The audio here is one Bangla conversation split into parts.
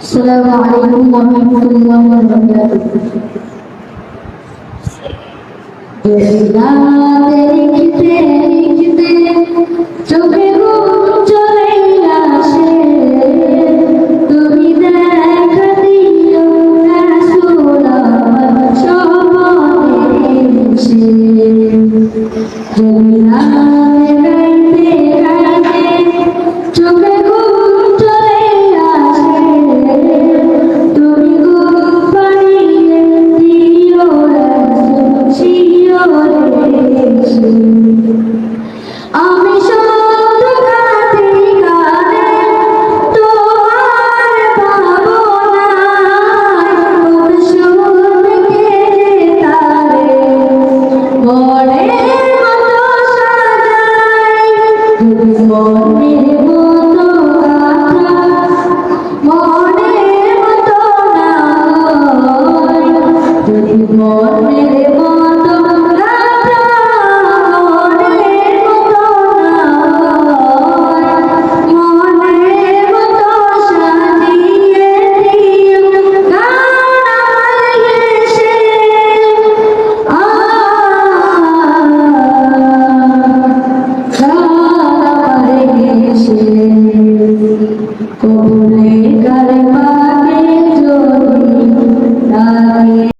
السلام عليكم ورحمة الله وبركاته লিখতে লিখতে চোখে চলে আসে তুমি দেখা দিও না সোনা সব মনে মতো না যদি মনে कोने कलमा के जोड़ी ताकि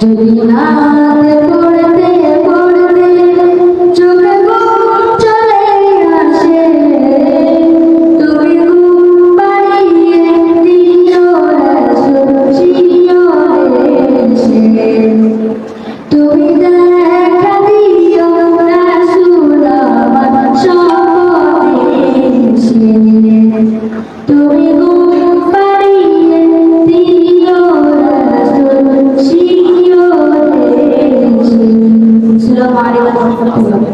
যদি না পড়তে পড়তে চোখে চলে আসে তুমি বাড়িয়ে দিও তুমি Gracias.